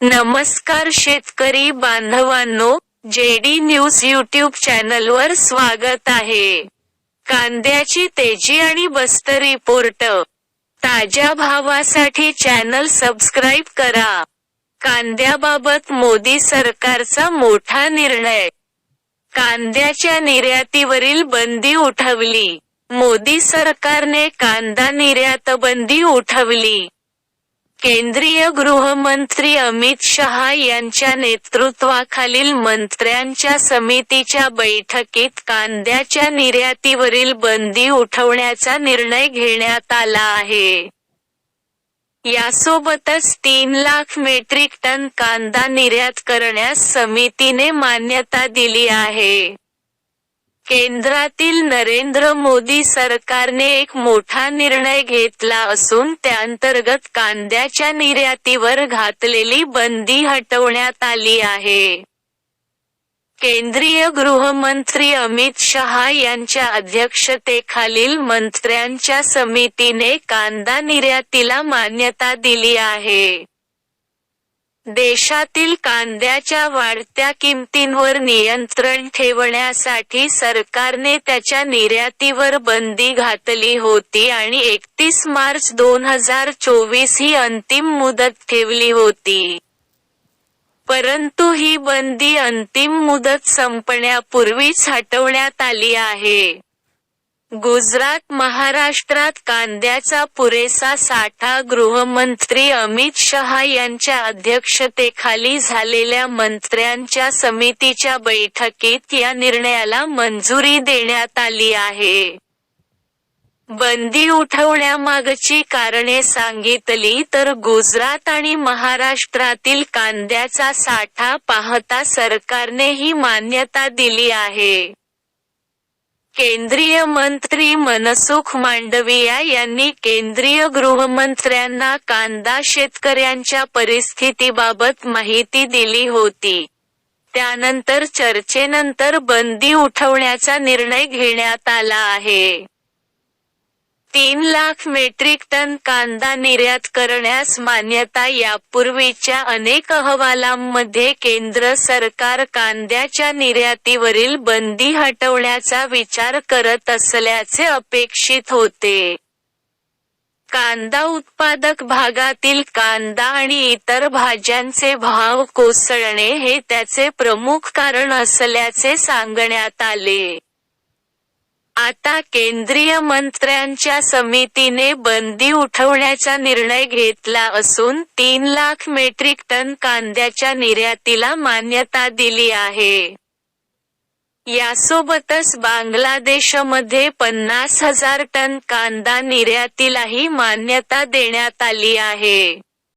नमस्कार शेतकरी बांधवांनो जेडी न्यूज यूट्यूब चॅनलवर स्वागत आहे. कांद्याची तेजी आणि बस्त रिपोर्ट. ताज्या भावासाठी चॅनल सबस्क्राईब करा. कांद्याबाबत मोदी सरकारचा मोठा निर्णय. कांद्याच्या निर्यातीवरील बंदी उठवली. मोदी सरकारने कांदा निर्यात बंदी उठवली. केंद्रीय गृहमंत्री अमित शहा यांच्या नेतृत्वाखालील मंत्र्यांच्या समितीच्या बैठकीत कांद्याच्या निर्यातीवरील बंदी उठवण्याचा निर्णय घेण्यात आला आहे. यासोबतच तीन लाख मेट्रिक टन कांदा निर्यात करण्यास समितीने मान्यता दिली आहे. केंद्रातील नरेंद्र मोदी सरकारने एक मोठा निर्णय घेतला असून त्याअंतर्गत कांद्याच्या निर्यातीवर घातलेली बंदी हटवण्यात आली आहे. केंद्रीय गृहमंत्री अमित शहा यांच्या अध्यक्षतेखालील मंत्र्यांच्या समितीने कांदा निर्यातीला मान्यता दिली आहे. देशातील कांद्याच्या वाढत्या किमतींवर नियंत्रण ठेवण्यासाठी सरकारने त्याच्या निर्यातीवर बंदी घातली होती आणि एकतीस मार्च दोन हजार चोवीस ही अंतिम मुदत ठेवली होती. परंतु ही बंदी अंतिम मुदत संपण्यापूर्वीच हटवण्यात आली आहे. गुजरात महाराष्ट्रात कांद्याचा पुरेसा साठा गृहमंत्री अमित शहा यांच्या अध्यक्षतेखाली झालेल्या मंत्र्यांच्या समितीच्या बैठकीत या निर्णयाला मंजुरी देण्यात आली आहे. बंदी उठवण्यामागची कारणे सांगितली तर गुजरात आणि महाराष्ट्रातील कांद्याचा साठा पाहता सरकारने ही मान्यता दिली आहे. केंद्रीय मंत्री मनसुख मांडविया यांनी केंद्रीय गृहमंत्र्यांना कांदा शेतकऱ्यांच्या परिस्थितीबाबत माहिती दिली होती. त्यानंतर चर्चेनंतर बंदी उठवण्याचा निर्णय घेण्यात आला आहे. तीन लाख मेट्रिक टन कांदा निर्यात करण्यास मान्यता यापूर्वीच्या अनेक अहवालांमध्ये केंद्र सरकार कांद्याच्या निर्यातीवरील बंदी हटवण्याचा विचार करत असल्याचे अपेक्षित होते. कांदा उत्पादक भागातील कांदा आणि इतर भाज्यांचे भाव कोसळणे हे त्याचे प्रमुख कारण असल्याचे सांगण्यात आले. आता केंद्रीय मंत्र्यांच्या समितीने बंदी उठवण्याचा निर्णय घेतला असून तीन लाख मेट्रिक टन कांद्याच्या निर्यातीला मान्यता दिली आहे. यासोबतच बांगलादेशमध्ये पन्नास हजार टन कांदा निर्यातीलाही मान्यता देण्यात आली आहे.